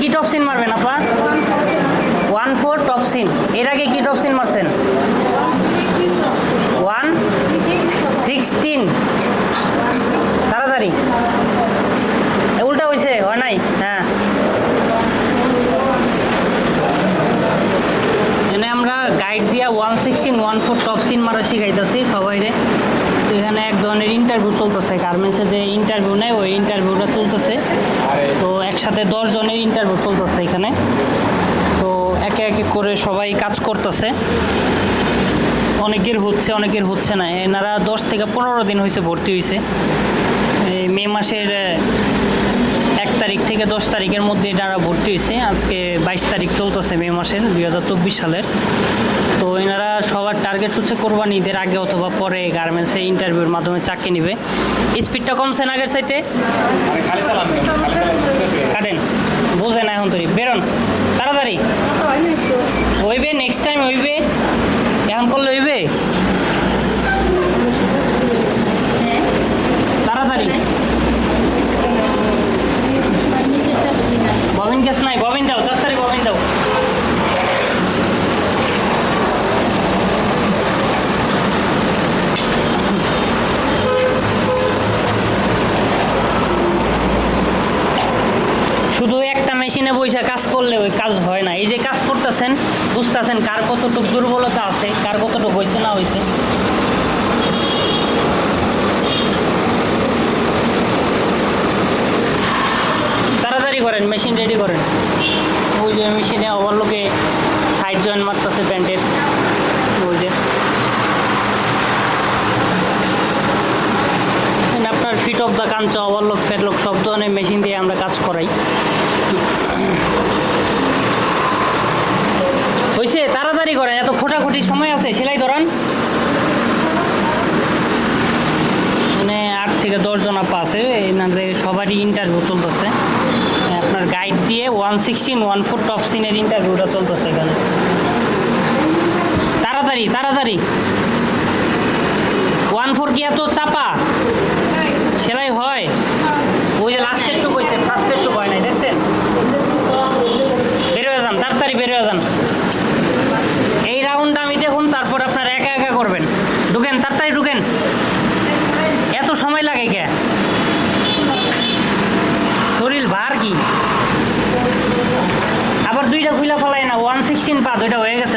কি top seam মারবেন আপা? One four top seam. এর আগে কি টপ সিন মারছেন? ওয়ান সিক্সটিন তাড়াতাড়ি। উল্টা হয়েছে হয় নাই? হ্যাঁ। এখানে আমরা গাইড দিয়া one sixteen one four top seam মারা শিখাইতেছি সবাইরে। এখানে এক ধরনের ইন্টারভিউ চলতেছে গার্মেন্টসে যে ইন্টারভিউ নেয়, ওই ইন্টারভিউটা চলতেছে। একসাথে দশ জনের ইন্টারভিউ চলতেছে এখানে। তো একে একে করে সবাই কাজ করতেছে। অনেকের হচ্ছে অনেকের হচ্ছে না। এনারা দশ থেকে পনেরো দিন হয়েছে ভর্তি হয়েছে এই মে মাসের এক তারিখ থেকে দশ তারিখের মধ্যে এনারা ভর্তি হয়েছে আজকে বাইশ তারিখ চলতেছে মে মাসের দুই হাজার চব্বিশ সালের। তো এনারা সবার টার্গেট হচ্ছে কোরবানি ঈদের আগে অথবা পরে গার্মেন্টসে ইন্টারভিউর মাধ্যমে চাকরি নিবে। স্পিডটা কমছে না আগের পারছি। কাটেন। বুঝে না এখন তৈরি। বেরোন। তাড়াতাড়ি। হইবে নেক্সট টাইম হইবে। এখন করলে হইবে? তাড়াতাড়ি। ববিন গ্যাস নাই ববিন দাও তাড়াতাড়ি ববিন দাও শুধু একটা মেশিনে বসে কাজ করলে ওই কাজ হয় না। এই যে কাজ করতেছেন, বুঝতেছেন কার কতটুকু দুর্বলতা আছে, কার কতটুকু হয়েছে না হয়েছে তাড়াতাড়ি করেন, মেশিন রেডি করেন। ওই যে মেশিনে ওভারলোকে সাইড জয়েন মারতেছে প্যান্টের। ওই যে। আপনার ফিট অফ দ্য কাঞ্চা ওভারলোক ফেটলোক সব ধরনের মেশিন দিয়ে আমরা কাজ করাই হয়েছে তাড়াতাড়ি করেন খোটাখুটি সময় আছে, সেলাই ধরান। মানে আট থেকে দশজন আপা আছে, এনাদের সবারই ইন্টারভিউ চলতেছে। আপনার গাইড দিয়ে one sixteen one four top সিনের ইন্টারভিউটা চলতেছে এখানে। তাড়াতাড়ি তাড়াতাড়ি। ওয়ান ফোর কি এত চাপা সেলাই হয় ওই যে লাস্টের টুক হয়েছে ফার্স্টের টুক হয় নাই দেখছেন বের হয়ে যান তাড়াতাড়ি বের হয়ে যান এই রাউন্ডটা আমি দেখুন তারপর আপনারা একা একা করবেন ঢুকেন তাড়াতাড়ি ঢুকেন। এত সময় লাগে কে? শরীর ভার কি? আবার দুইটা খুলে ফেলাই না ওয়ান সিক্সটিন পা দুইটা হয়ে গেছে